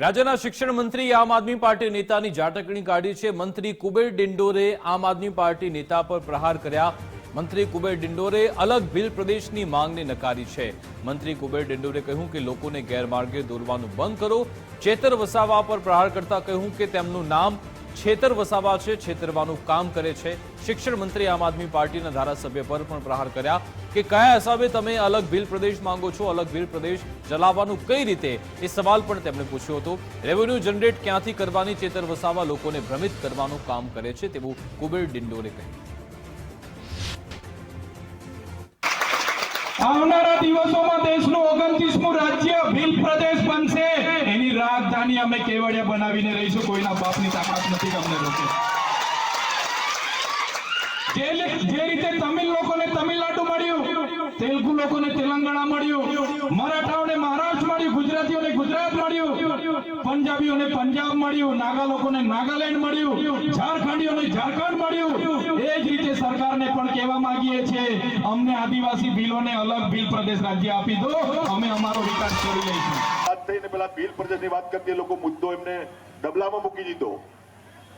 રાજ્યના શિક્ષણ મંત્રી આમ આદમી પાર્ટી નેતાની ઝાટકણી કાઢી છે. મંત્રી કુબેર ડિંડોરે આમ આદમી પાર્ટી નેતા પર પ્રહાર કર્યા. મંત્રી કુબેર ડિંડોરે અલગ ભીલ પ્રદેશની માંગને નકારી છે. મંત્રી કુબેર ડિંડોરે કહ્યું કે લોકોને ગેરમાર્ગે દોરવાનું બંધ કરો. ચેતર વસાવા પર પ્રહાર કરતા કહ્યું કે તેમનું નામ છેતર વસાવા છે, છેતરવાનું કામ કરે છે. શિક્ષણ મંત્રી આમ આદમી પાર્ટીના ધારાસભ્ય પર પણ પ્રહાર કર્યા કે કયા હિસાબે તમે અલગ ભીલ પ્રદેશ માંગો છો, અલગ ભીલ પ્રદેશ ચલાવવાનું કઈ રીતે? એ સવાલ પણ તેમણે પૂછ્યો હતો. રેવન્યુ જનરેટ ક્યાંથી કરવાની, છેતર વસાવા લોકોને ભ્રમિત કરવાનું કામ કરે છે તેવું કુબેર ડિંડોરે કહ્યું આવનારા દિવસોમાં દેશનું ઓગણત્રીસમું રાજ્ય ભીલ પ્રદેશ બનશે એની રાજધાની અમે કેવડિયા બનાવીને રહીશું, કોઈના બાપની તાકાત નથી તમને રોકે. જે રીતે તમિલ લોકોને તમિલનાડુ મળ્યું, તેલુગુ લોકોને તેલંગાણા મળ્યું, મરાઠાઓને મહારાષ્ટ્ર ગુજરાતીઓને ગુજરાત મળ્યું, પંજાબીઓને પંજાબ મળ્યું નાગા લોકોને નાગાલેન્ડ મળ્યું ઝારખંડીઓને ઝારખંડ મળ્યું. એ જ રીતે સરકારને પણ કહેવા માંગીએ છીએ, અમને આદિવાસી બિલોને અલગ બિલ પ્રદેશ રાજ્ય આપી દો, અમે અમારો વિકાસ કરી લઈશું. થઈને પેલા બિલ પ્રદેશની વાત કરતી લોકો મુદ્દો એમને ડબલામાં મૂકી દીધો.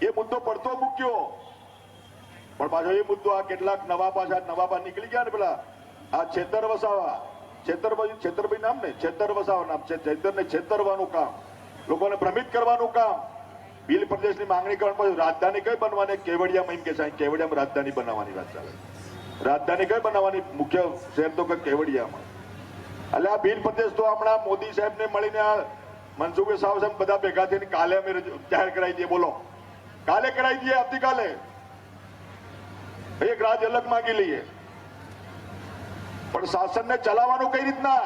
એ મુદ્દો પડતો મૂક્યો. પણ પાછો એ મુદ્દો આ કેટલાક નવા પાછા નવા બહાર નીકળી ગયા ને પેલા, આ છેતર વસાવા. છેતરભાઈ છેતરભાઈ નામ ને છેતર વસાવા નામ છે. છેતરને છેતરવાનું કામ, લોકોને ભ્રમિત કરવાનું કામ. ભીલ પ્રદેશની માંગણી કરવા પછી રાજધાની કઈ બનવાની? કેવડિયામાં એમ કે છે કેવડિયામાં રાજધાની બનાવવાની વાત ચાલે રાજધાની કઈ બનાવવાની? મુખ્ય શહેર તો કે કેવડિયામાં. એટલે આ ભીલ પ્રદેશ તો હમણાં મોદી સાહેબ ને મળીને આ મનસુખ સાવ સાહેબ બધા ભેગા થઈને કાલે અમે જાહેર કરાવી દઈએ. બોલો. કાલે કરાવી દઈએ આવતીકાલે. એક રાજ અલગ માંગી લઈએ. પણ શાસનને ચલાવવાનું કઈ રીતના?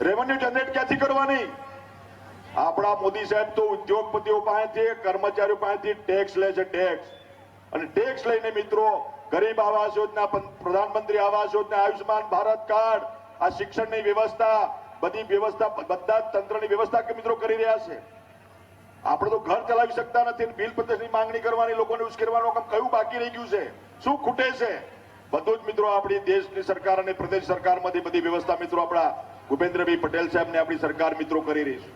રેવન્યુ જનરેટ ક્યાંથી કરવાની? આપણા મોદી સાહેબ તો ઉદ્યોગપતિઓ પાસેથી, કર્મચારીઓ પાસેથી ટેક્સ લે છે ટેક્સ અને ટેક્સ લઈને મિત્રો, ગરીબ આવાસ યોજના પ્રધાનમંત્રી આવાસ યોજના આયુષ્માન ભારત કાર્ડ, આ શિક્ષણની વ્યવસ્થા, બધી વ્યવસ્થા બધા તંત્રની વ્યવસ્થા કે મિત્રો કરી રહ્યા છે? આપણે તો ઘર ચલાવી શકતા નથી બિલ પ્રદેશની માંગણી કરવાની, લોકોને ઉશ્કેરવાનું કયું બાકી રહી ગયું છે? શું ખૂટે છે? બધું જ મિત્રો આપણી દેશની સરકાર અને પ્રદેશ સરકારમાંથી બધી વ્યવસ્થા મિત્રો આપણા ભૂપેન્દ્રભાઈ પટેલ સાહેબને આપણી સરકાર મિત્રો કરી રહી છે.